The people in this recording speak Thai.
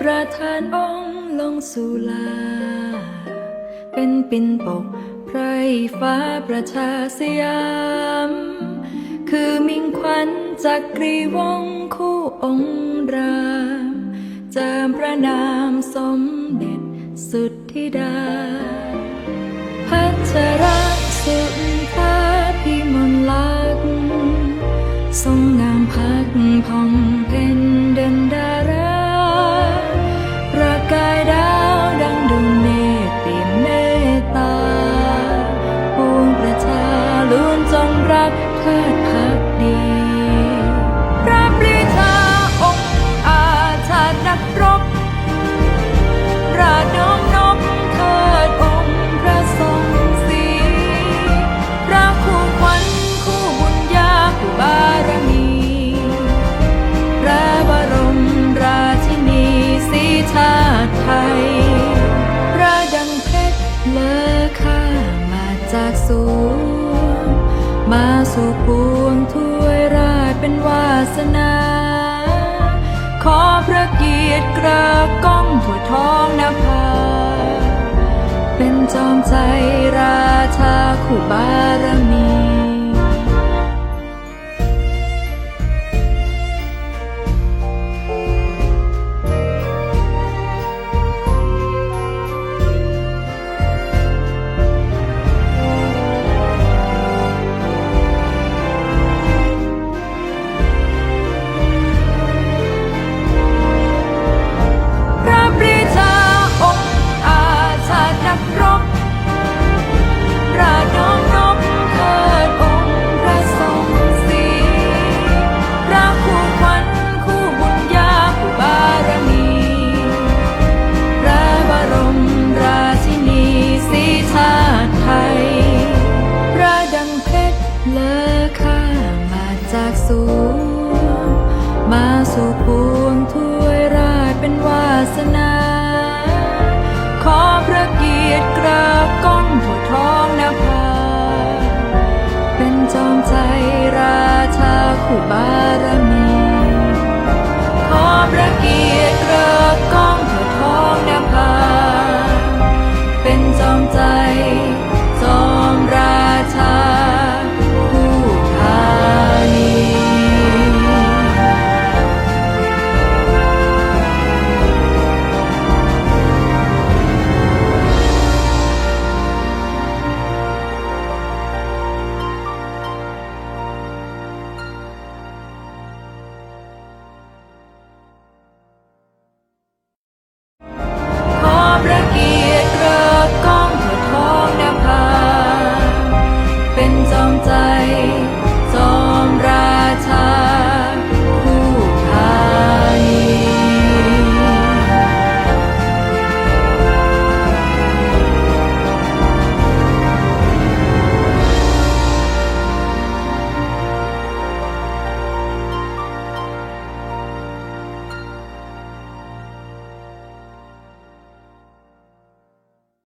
ประทานองค์ลงสู่ลา เป็นปิ่นปกไพรฟ้าประชาสยาม คือมิ่งขวัญจากกรีวงคู่องค์รามเจิมพระนามสมเด็จสุดธิดา พัชรสุนทาพิมลลักษณ์ทรงงามพักผ่องเพ็ญ จากสูง มาสู่ปวงถ้วยราชเป็นวาสนา ขอพระเกียรติกระก้องถั่วท้องนภา เป็นจอมใจราชาคู่บารมี มาสู่ปวงถ้วยราชเป็นวาสนา ขอพระเกียรติกระก้นหัวท้องนภาเป็นจอมใจราชาคู่บา